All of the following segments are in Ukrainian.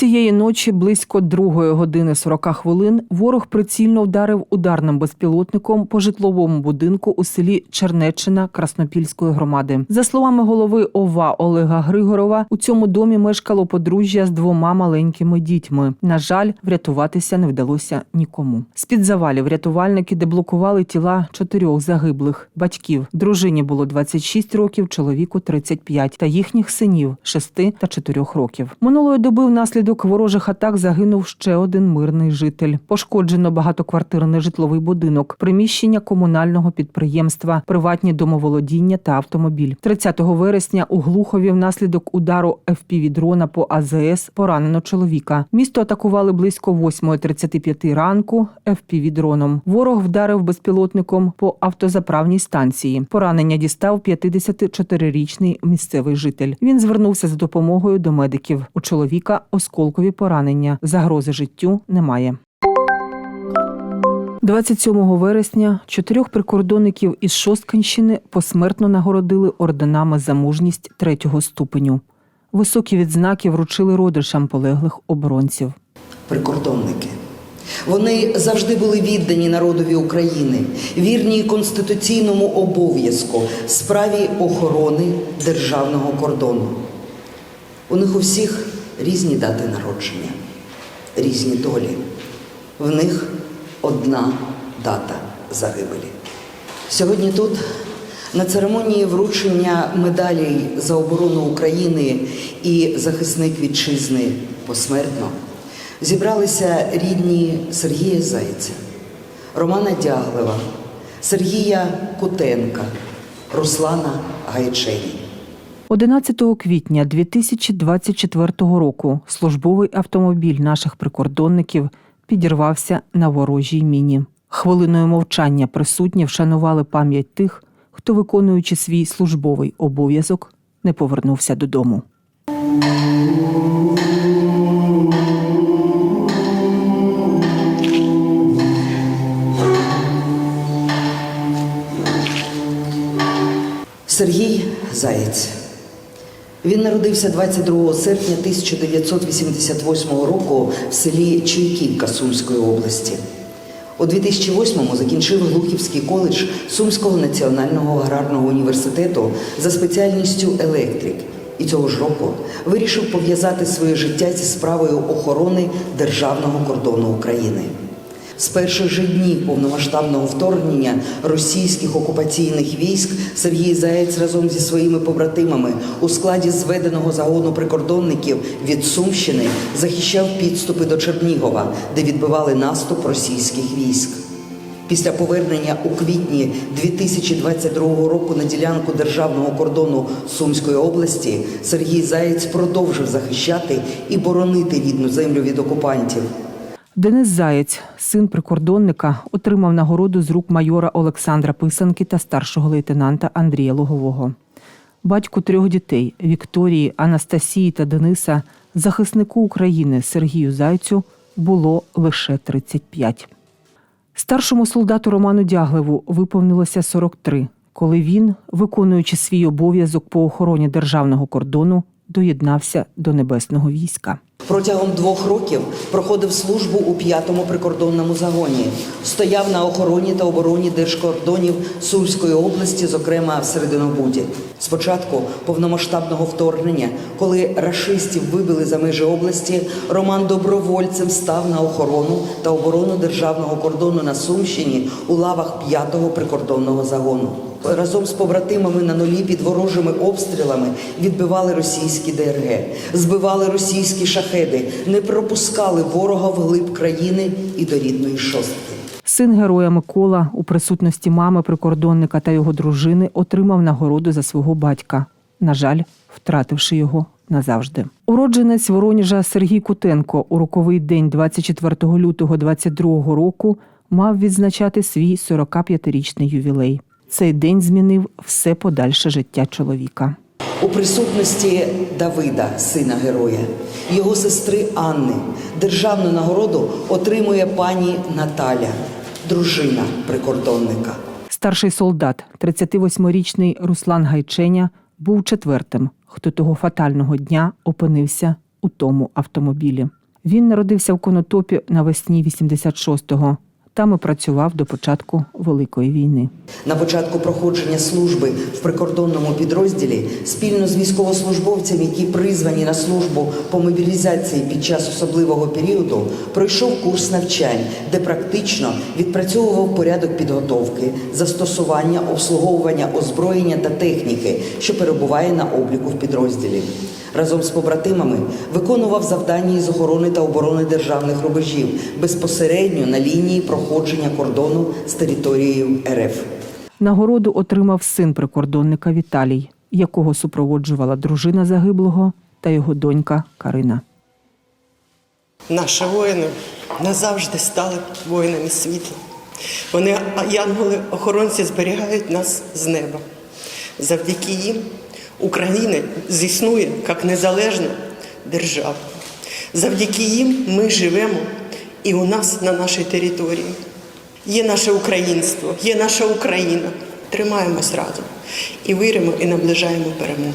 Цієї ночі близько другої години 40 хвилин ворог прицільно вдарив ударним безпілотником по житловому будинку у селі Чернеччина Краснопільської громади. За словами голови ОВА Олега Григорова, у цьому домі мешкало подружжя з двома маленькими дітьми. На жаль, врятуватися не вдалося нікому. З під завалів рятувальники деблокували тіла чотирьох загиблих батьків. Дружині було 26 років, чоловіку 35, та їхніх синів 6 та 4 років. Минулої доби внаслідок ворожих атак загинув ще один мирний житель. Пошкоджено багатоквартирний житловий будинок, приміщення комунального підприємства, приватні домоволодіння та автомобіль. 30 вересня у Глухові внаслідок удару ФПВ-дрона по АЗС поранено чоловіка. Місто атакували близько 8.35 ранку ФПВ-дроном. Ворог вдарив безпілотником по автозаправній станції. Поранення дістав 54-річний місцевий житель. Він звернувся за допомогою до медиків. У чоловіка осколкові поранення. Загрози життю немає. 27 вересня чотирьох прикордонників із Шосткинщини посмертно нагородили орденами за мужність третього ступеню. Високі відзнаки вручили родичам полеглих оборонців. прикордонники. Вони завжди були віддані народові України, вірні конституційному обов'язку справі охорони державного кордону. У них у всіх різні дати народження, різні долі. В них одна дата загибелі. Сьогодні тут, на церемонії вручення медалей за оборону України і захисник вітчизни посмертно, зібралися рідні Сергія Зайця, Романа Дяглева, Сергія Кутенка, Руслана Гайчені. 11 квітня 2024 року службовий автомобіль наших прикордонників підірвався на ворожій міні. Хвилиною мовчання присутні вшанували пам'ять тих, хто, виконуючи свій службовий обов'язок, не повернувся додому. Сергій Заєць. Він народився 22 серпня 1988 року в селі Чуйківка Сумської області. У 2008-му закінчив Глухівський коледж Сумського національного аграрного університету за спеціальністю електрик і цього ж року вирішив пов'язати своє життя зі справою охорони державного кордону України. З перших же днів повномасштабного вторгнення російських окупаційних військ Сергій Заєць разом зі своїми побратимами у складі зведеного загону прикордонників від Сумщини захищав підступи до Чернігова, де відбивали наступ російських військ. Після повернення у квітні 2022 року на ділянку державного кордону Сумської області Сергій Заєць продовжив захищати і боронити рідну землю від окупантів. Денис Заєць, син прикордонника, отримав нагороду з рук майора Олександра Писанки та старшого лейтенанта Андрія Логового. Батьку трьох дітей Вікторії, Анастасії та Дениса, захиснику України Сергію Зайцю, було лише 35. Старшому солдату Роману Дяглеву виповнилося 43, коли він, виконуючи свій обов'язок по охороні державного кордону, доєднався до небесного війська. Протягом двох років проходив службу у п'ятому прикордонному загоні, стояв на охороні та обороні держкордонів Сумської області, зокрема в Серединобуді. Спочатку повномасштабного вторгнення, коли рашистів вибили за межі області, Роман добровольцем став на охорону та оборону державного кордону на Сумщині у лавах п'ятого прикордонного загону. Разом з побратимами на нулі під ворожими обстрілами відбивали російські ДРГ, збивали російські шахеди, не пропускали ворога вглиб країни і до рідної шостки. Син героя Микола у присутності мами прикордонника та його дружини отримав нагороду за свого батька. На жаль, втративши його назавжди. Уродженець Вороніжа Сергій Кутенко у роковий день 24 лютого 22 року мав відзначати свій 45-річний ювілей. Цей день змінив все подальше життя чоловіка. У присутності Давида, сина героя, його сестри Анни, державну нагороду отримує пані Наталя, дружина прикордонника. Старший солдат, 38-річний Руслан Гайченя, був четвертим, хто того фатального дня опинився у тому автомобілі. Він народився в Конотопі навесні 86-го. Там і працював до початку Великої війни. На початку проходження служби в прикордонному підрозділі спільно з військовослужбовцями, які призвані на службу по мобілізації під час особливого періоду, пройшов курс навчань, де практично відпрацьовував порядок підготовки, застосування, обслуговування озброєння та техніки, що перебуває на обліку в підрозділі. Разом з побратимами виконував завдання із охорони та оборони державних рубежів безпосередньо на лінії проходження кордону з територією РФ. Нагороду отримав син прикордонника Віталій, якого супроводжувала дружина загиблого та його донька Карина. Наші воїни назавжди стали воїнами світла. Вони, а янголи-охоронці, зберігають нас з неба. Завдяки їм Україна зіснує як незалежна держава. Завдяки їм ми живемо і у нас на нашій території. Є наше українство, є наша Україна. Тримаємось разом і віримо, і наближаємо перемогу.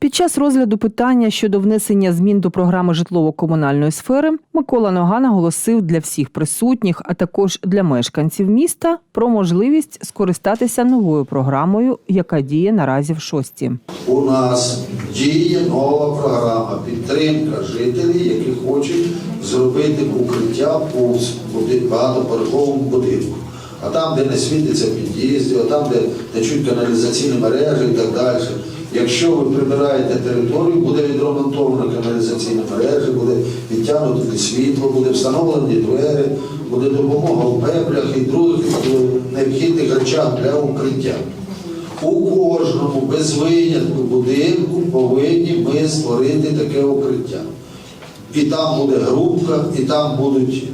Під час розгляду питання щодо внесення змін до програми житлово-комунальної сфери Микола Нога наголосив для всіх присутніх, а також для мешканців міста, про можливість скористатися новою програмою, яка діє наразі в шості. У нас діє нова програма підтримка жителів, які хочуть зробити укриття по багатоповерховому будинку. А там, де не світиться під'їзди, а там, де течуть каналізаційні мережі і так далі. Якщо ви прибираєте територію, буде відремонтовано каналізаційні мережі, буде підтягнуто світло, буде встановлені двері, буде допомога в меблях і других е, необхідних речах для укриття. У кожному без винятку будинку повинні ми створити таке укриття. І там буде грубка, і там будуть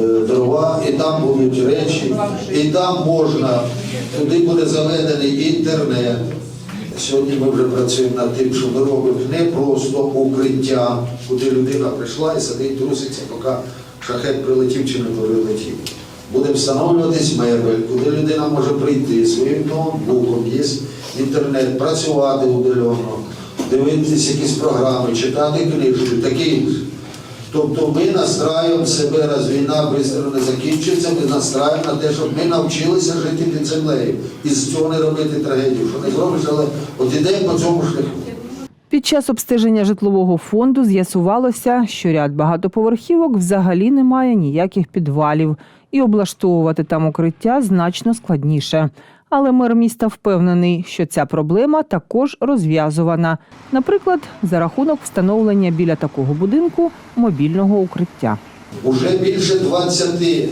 е, дрова, і там будуть речі, і там можна, туди буде заведений інтернет. Сьогодні ми вже працюємо над тим, що ми робимо не просто укриття, куди людина прийшла і сидить, труситься, поки шахет прилетів чи не прилетів. Буде встановлюватись мебель, куди людина може прийти своїм ноутбуком, є інтернет, працювати удалено, дивитися якісь програми, читати книжки, таке. Тобто ми настраюємо себе, раз війна швидко не закінчиться, ми настраюємо на те, щоб ми навчилися жити під землею. І з цього не робити трагедію, що не зробиш, але от ідемо по цьому шляху. Під час обстеження житлового фонду з'ясувалося, що ряд багатоповерхівок взагалі не має ніяких підвалів, і облаштовувати там укриття значно складніше. Але мер міста впевнений, що ця проблема також розв'язувана, наприклад, за рахунок встановлення біля такого будинку мобільного укриття. Уже більше 20 е,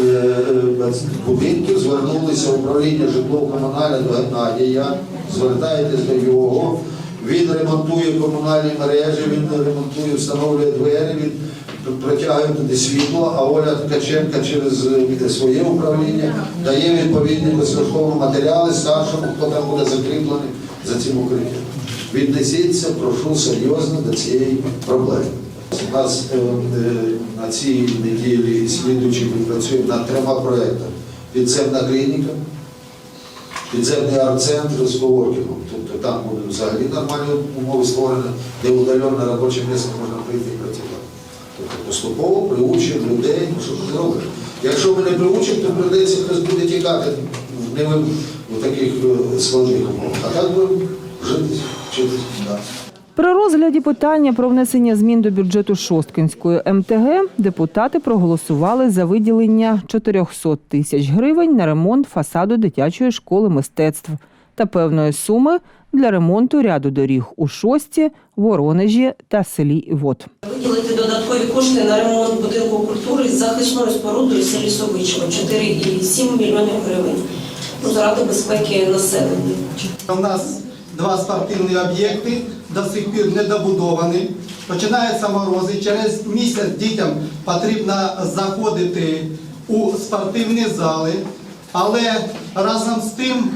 е, будинків звернулися в управління житлово-комунальне до Геннадія, звертайтесь до його. Він ремонтує комунальні мережі, він ремонтує, встановлює двері, він протягує туди світло, а Оля Ткаченка через е, своє управління дає відповідні безкоштовні матеріали старшому, хто там буде закріплений за цим укриттям. Віднесіться, прошу серйозно до цієї проблеми. У нас е, е, на цій неділі і слідуючі ми працюємо над трьома проектами. Підземна клініка, підземний арт-центр з коворкінгом. Тобто там будуть взагалі нормальні умови створені, де удалене робоче місце можна прийти і працювати. Тобто поступово приучимо людей, ну що ж зробиш. Якщо ми не приучимо, то прийдеться хтось буде тікати в, не в, таких е, складних умовах. А так будемо жити, вчитися. Да. При розгляді питання про внесення змін до бюджету Шосткинської МТГ депутати проголосували за виділення 400 тисяч гривень на ремонт фасаду дитячої школи мистецтв та певної суми для ремонту ряду доріг у Шості, Воронежі та селі Івот. Виділити додаткові кошти на ремонт будинку культури з захисною спорудою селі Совичево 4,7 мільйонів гривень. Ну, заради безпеки населення. У нас два спортивні об'єкти до сих пір не добудовані. Починаються морози. Через місяць дітям потрібно заходити у спортивні зали. Але разом з тим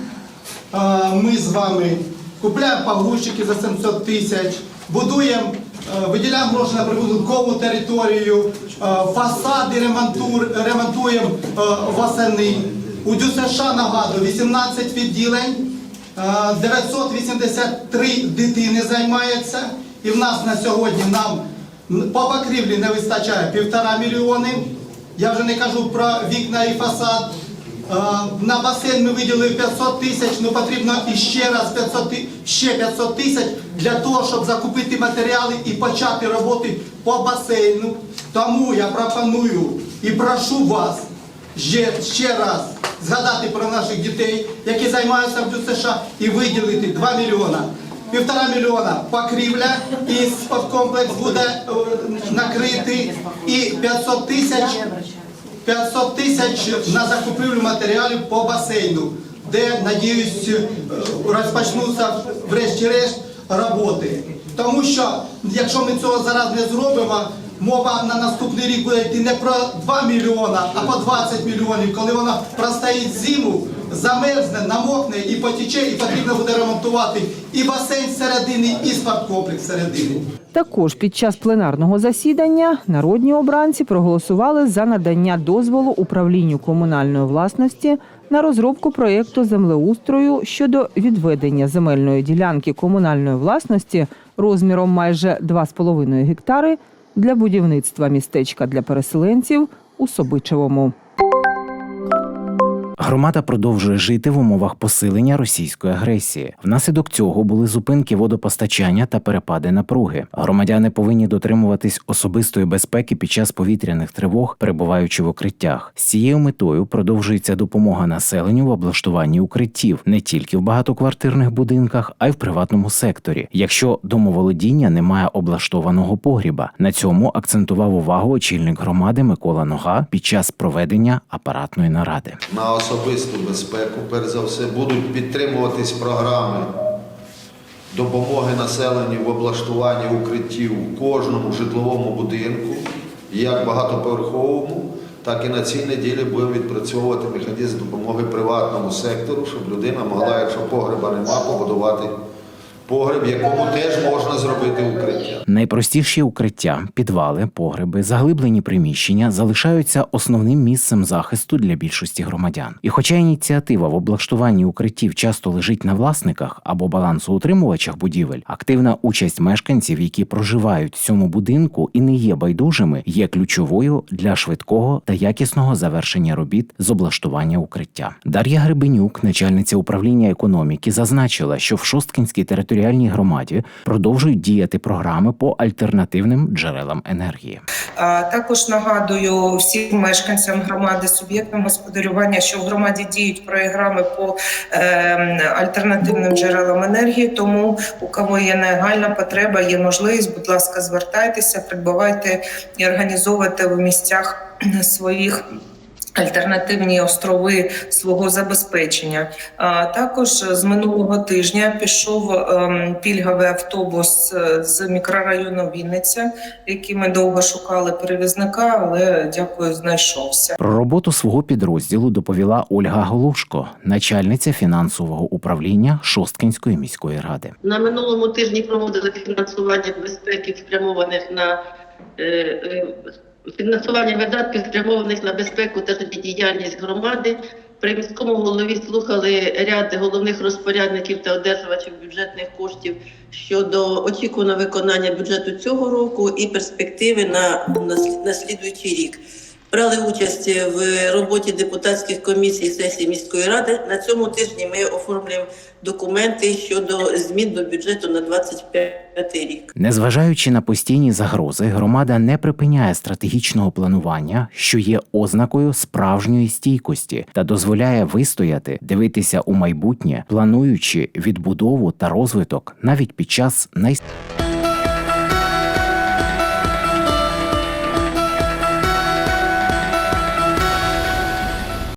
ми з вами купляємо погрузчики за 700 тисяч, будуємо, е, виділяємо гроші на прибудинкову територію, е, фасади ремонтуємо е, восени. У ДЮСШ, нагадую, 18 відділень. Е, 983 дитини займається. І в нас на сьогодні нам по покрівлі не вистачає півтора мільйони. Я вже не кажу про вікна і фасад. Е, На басейн ми виділили 500 тисяч, ну потрібно іще раз 500, ще 500 тисяч для того, щоб закупити матеріали і почати роботи по басейну. Тому я пропоную і прошу вас ще, ще раз згадати про наших дітей, які займаються в ДЮСШ, і виділити 2 мільйона. Півтора мільйона покрівля і спорткомплекс буде е, накритий і 500 тисяч 500 тисяч на закупівлю матеріалів по басейну, де, надіюсь, е, розпочнуться врешті-решт роботи. Тому що, якщо ми цього зараз не зробимо, мова на наступний рік буде йти не про 2 мільйона, а по 20 мільйонів, коли вона простоїть зиму, замерзне, намокне і потіче, і потрібно буде ремонтувати і басейн зсередини, і спорткомплекс зсередини. Також під час пленарного засідання народні обранці проголосували за надання дозволу управлінню комунальної власності на розробку проєкту землеустрою щодо відведення земельної ділянки комунальної власності розміром майже 2,5 гектари для будівництва містечка для переселенців у Собичевому. Громада продовжує жити в умовах посилення російської агресії. Внаслідок цього були зупинки водопостачання та перепади напруги. Громадяни повинні дотримуватись особистої безпеки під час повітряних тривог, перебуваючи в укриттях. З цією метою продовжується допомога населенню в облаштуванні укриттів не тільки в багатоквартирних будинках, а й в приватному секторі. Якщо домоволодіння не має облаштованого погріба, на цьому акцентував увагу очільник громади Микола Нога під час проведення апаратної наради. на особисту безпеку, перш за все, будуть підтримуватись програми допомоги населенню в облаштуванні укриттів у кожному житловому будинку, як багатоповерховому, так і на цій неділі будемо відпрацьовувати механізм допомоги приватному сектору, щоб людина могла, якщо погреба нема, побудувати погреб, якому теж можна зробити укриття. Найпростіші укриття, підвали, погреби, заглиблені приміщення залишаються основним місцем захисту для більшості громадян. І хоча ініціатива в облаштуванні укриттів часто лежить на власниках або балансоутримувачах будівель, активна участь мешканців, які проживають в цьому будинку і не є байдужими, є ключовою для швидкого та якісного завершення робіт з облаштування укриття. Дар'я Гребенюк, начальниця управління економіки, зазначила, що в Шосткінській територіальній громаді продовжують діяти програми по альтернативним джерелам енергії. А Також нагадую всім мешканцям громади, суб'єктам господарювання, що в громаді діють програми по е, альтернативним джерелам енергії. Тому у кого є нагальна потреба, є можливість, будь ласка, звертайтеся, придбавайте і організовуйте в місцях своїх. Альтернативні острови свого забезпечення. А також з минулого тижня пішов ем, пільговий автобус е, з мікрорайону Вінниця, який ми довго шукали перевізника, але дякую, знайшовся. Про роботу свого підрозділу доповіла Ольга Голушко, начальниця фінансового управління Шосткінської міської ради. На минулому тижні проводили фінансування безпеки, спрямованих на е, е, фінансування видатків, спрямованих на безпеку та життєдіяльність громади. При міському голові слухали ряд головних розпорядників та одержувачів бюджетних коштів щодо очікуваного виконання бюджету цього року і перспективи на, на, рік. Брали участь в роботі депутатських комісій сесії міської ради. На цьому тижні ми оформлюємо документи щодо змін до бюджету на 25 рік. Незважаючи на постійні загрози, громада не припиняє стратегічного планування, що є ознакою справжньої стійкості та дозволяє вистояти, дивитися у майбутнє, плануючи відбудову та розвиток навіть під час най...